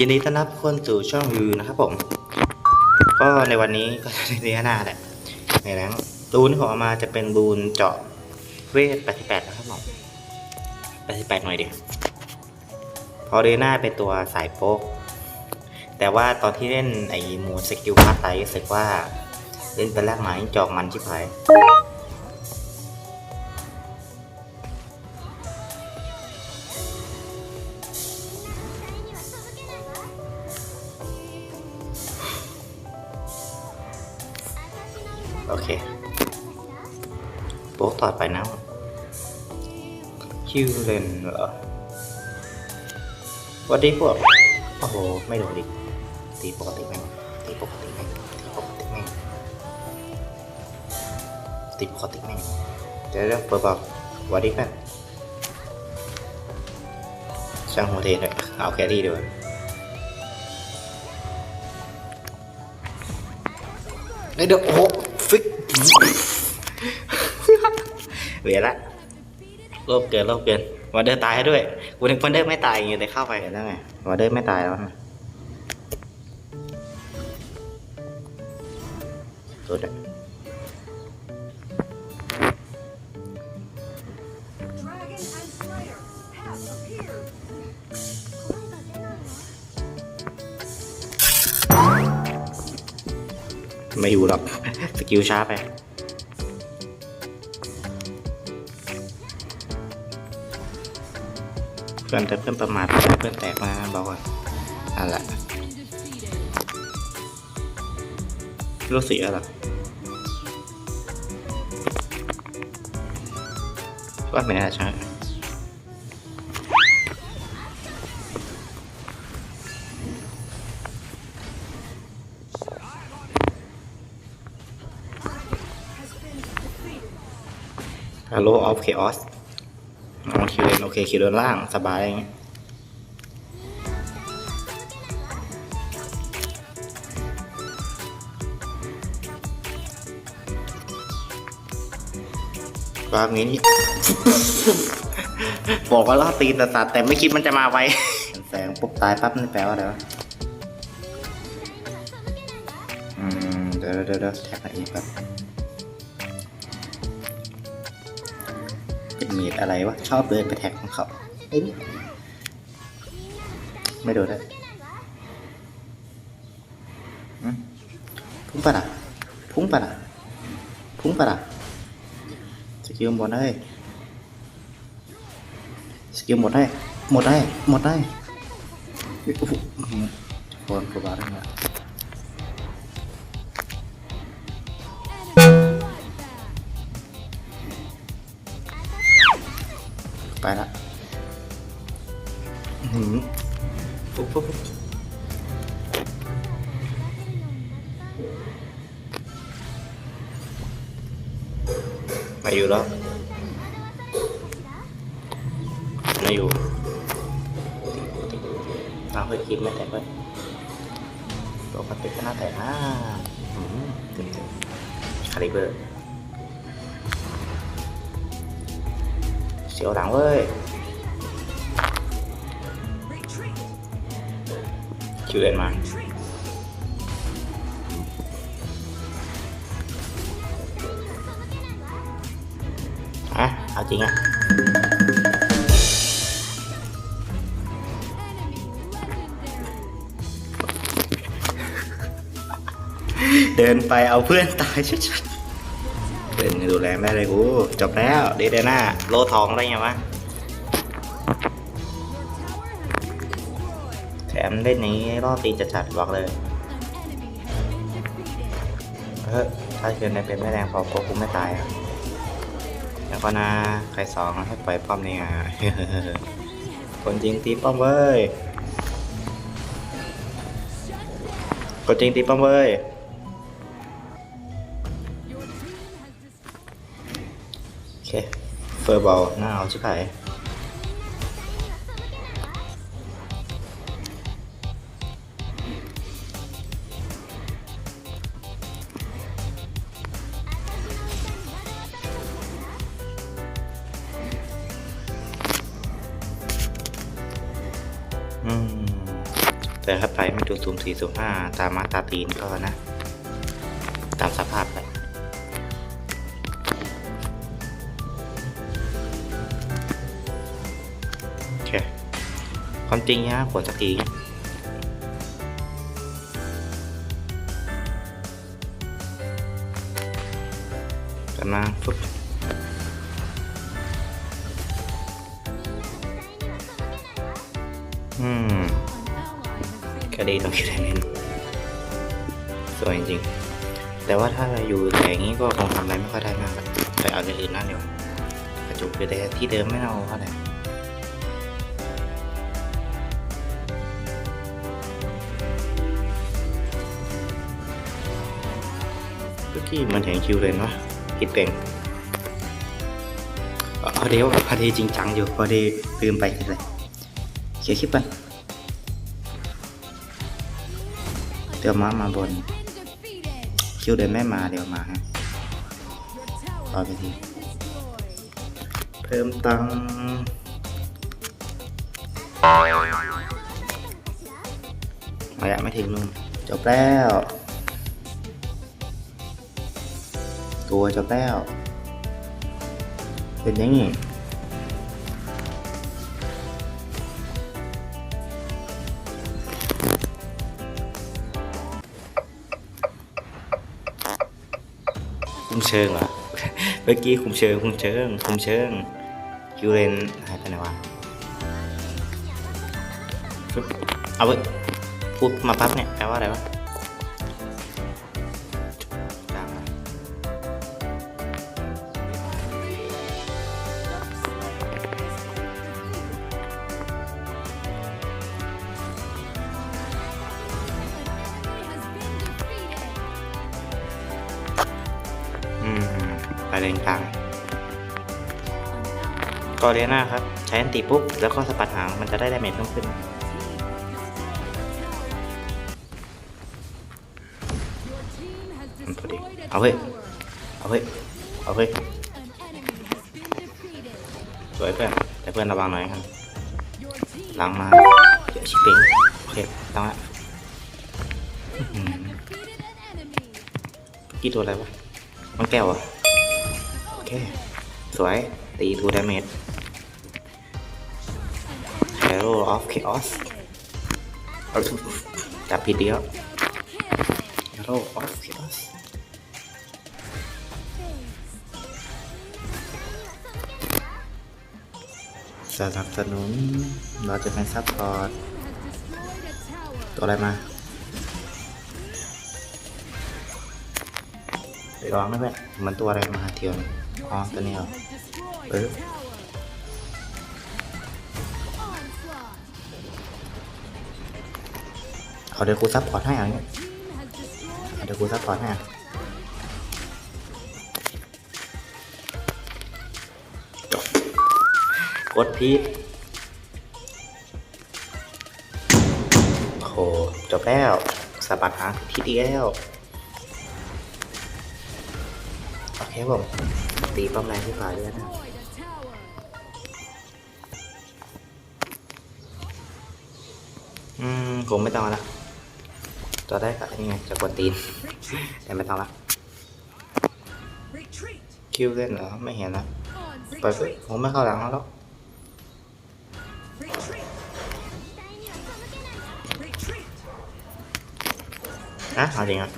ยินดีต้อนรับคนสู่ช่องวิวนะครับผม ก็ในวันนี้ก็จะเนื้อหน้าแหละในแรงรูนที่ผมเอามาจะเป็นรูนเจาะเวท 88 นะครับผม88 หน่อยดิพอเดน่าเป็นตัวสายโป๊ก แต่ว่าตอนที่เล่นไอ้หมูสกิลพาร์ตไตรู้สึกว่า เล่นไปแรกหมายจอกมันชิบหาย ต่อไปนะคิวเลนเหรอวัสดีพวก โอ้โห ไม่โดนดิตีปกติแม่งตีปกติแม่งตีปกติแม่งตีปกติแม่งเดี๋ยวเดี๋ยเปิดบอกวัสดีครับช่างหัวเทเลยเอาแครี่ด้วยเดี๋ยวโอ้ฟิก เวียละโลภเกินโลภเกินวันเดอร์ตายให้ด้วยกูนึกวันเดอร์ไม่ตายอย่างเงี้ยแต่เข้าไปกันแล้วไงวันเดอร์ไม่ตายแล้วนะตัวเด็กไม่อยู่หรอก สกิลช้าไป เพื่อนแต่เพื่อนประมาทไม่ได้เพื่อนแตกมาบอกว่าอันละรู้สีอะไรว่าไม่น่าใช่ฮัลโหลออฟเคออส โอเคเลนโอเคคิวเลนล่างสบายอย่างเงี้ยวางนี้นี่บอกว่าล่อตีนแต่สัตว์แต่ไม่คิดมันจะมาไวแสงปุ๊บตายปั๊บนี่แปลว่าอะไรวะอืมเดี๋ยวเดี๋ยวเดี๋ยวแท็กอีกครับ เมดอะไรวะ ชอบเดินไปแท็กของเขาไอ้นี่ไม่โดนเลยอืมพุ่งปะล่ะพุ่งปะล่ะพุ่งปะล่ะสกิลหมดเลยสกิลหมดได้ หมดได้ หมดได้โอ้โหโคนกบาได้ละ ไปละอื้อหือปุ๊บปุ๊บไม่อยู่แล้วไม่อยู่เอาเพื่อคลิปไม่แตกเลยปกติก็น่าแตกนะอืมถึงคาลิเบอร์ เสียวหลังเว้ย Retreat. คิวเล่นมา Retreat. อะเอาจริงอะเดินไปเอาเพื่อนตายชัดๆเพื่อน ดูแลไม่ได้เลยกูจบแล้วเดเดน่าโลทองได้ไงวะแถมเล่นนี้รอบตีจะจัดบอกเลยเฮ้ยถ้าเกินในเป็นไม่แรงพอพวกกูไม่ตายอะแล้วก็นะใครสองให้ปล่อยป้อมเนี่ยคนจริงตีป้อมเว้ยคนจริงตีป้อมเว้ย เค เฟอร์บอลน้าเอาชิบหายอืมแต่ถ้าไปไม่ดูซูมสี่ซูมห้าตามมาตาตีนก็นะ ตามสภาพ จริงนะผลสักทีกันมาฟุบอืมก็ดีตรงที่ได้เล่นสวยจริง แต่ว่าถ้าเราอยู่แต่อย่างนี้ก็คงทำอะไรไม่ค่อยได้มากอะแต่เอาอย่างอื่นนั่นเดียวากระจุกอยู่แต่ที่เดิมไม่เอาเท่าไหร่ กี้มันเห็นคิวเลยเนวะคิดเป็นเอาเอดี๋ยวพอดีจริงจังอยู่พอดีลืมไปเลยเขียนคลิปกันเดี๋ยวมามาบน คิวเดินไม่มาเดี๋ยวมาฮะรอไปทีเพิ่มตังค์ระยะไม่ถึงลุงจบแล้ว ตัวจบแล้ว เป็นอยังงี้คุมเชิงเหรอ เมื่อกี้คุมเชิงคุมเชิงคุมเชิงคิวเรนหายไปไหนวะเอาเว้ยพูดมาปั๊บเนี่ยแปลว่าอะไรวะ เลนกลางกอเรียนาครับ ใช้อันติปุ๊บ แล้วก็สปัดหางมันจะได้ดาเมจเพิ่มขึ้นพอดีเอาเอาเว้เว้ย เอาเฮ้ย เอาเฮ้ยสวยเพื่อน แต่เพื่อนระวังหน่อยครับหลังมาเดี๋ยวชิปเป้งโอเคต้งละอื้อหือกี่ตัวอะไรวะ มันแก้วอะ เค สวย ตีทูดาเมจ Hero of Chaos เอาทุจับผิดเดียว Hero of Chaos สนับสนุน เราจะเป็นซัพพอร์ต ตัวอะไรมาไปลองได้ไหมมันตัวอะไรมาเทียม อ๋อตัวนี้เหรอเออเอาเดี๋ยวกูซัพพอร์ตให้เอะไรเงี้ยเดี๋ยวกูซัพพอร์ตให้อะกดพีทโหจบแล้วสะบัดหางพีทอีกแล้วโอเคบผม ตีป้อมแรงที่ฝ่ายด้วยนะอืมคงไม่ต้องละต่อได้กับอันนี้ไงจะกดตีนแต่ไม่ต้องละคิวเล่นเหรอไม่เห็นนะปล่อยไปผมไม่เข้าหลังแล้วหรอกอะเอาจริงอะ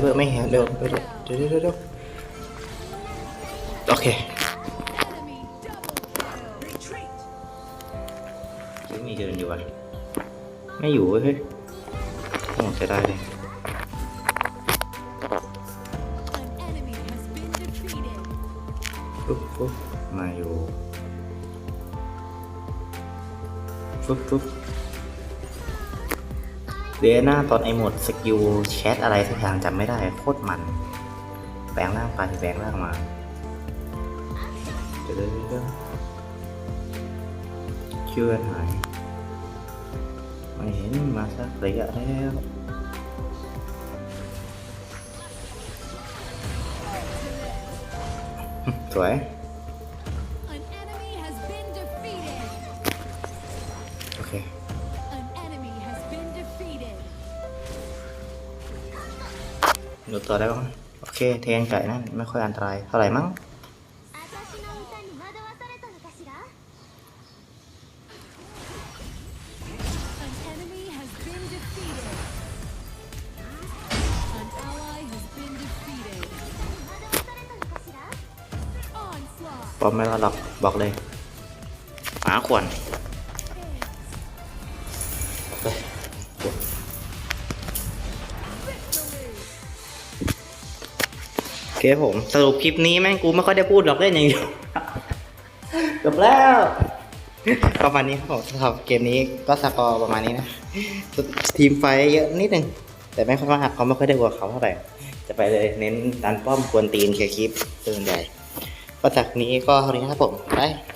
เบอร์ไม่เห็นเร็วเร็วเร็วเร็วเร็วเร็วโอเค Enemy double kill. Retreat! ยังมีเดินอยู่อะไม่อยู่เว้ยเฮ้ยโอ้จะได้เลย An enemy has been defeated. ปุ๊บปุ๊บมาอยู่ปุ๊บปุ๊บ เดียนาตอนไอหมดสกิลแชทอะไรสักอย่างจำไม่ได้โคตรมัน แปลงร่างไปแปลงร่างมาเดี๋ยวเดี๋ยวเดี๋ยวชื่อหายไม่เห็นมาสักระยะแล้วสวย ดูตัวได้บ้างโอเคเทนไก่นั่นไม่ค่อยอันตรายเท่าไหร่มั้งปอมไม่รอดหรอกบอกเลยหมาขวน เคผมสรุปคลิปนี้แม่งกูไม่ค่อยได้พูดหรอกเล่นอย่างเดียวจบแล้วประมาณนี้ครับผมสำหรับเกมนี้ก็สกอร์ประมาณนี้นะ ทีมไฟเยอะนิดนึง แต่ไม่ค่อยมากเขาไม่ค่อยได้กลัวเขาเท่าไหร่จะไปเลยเน้นดันป้อมกวนตีนเคลียร์คลิปส่นใหญ่ก็จากนี้ก็เท่านี้ครับผมไป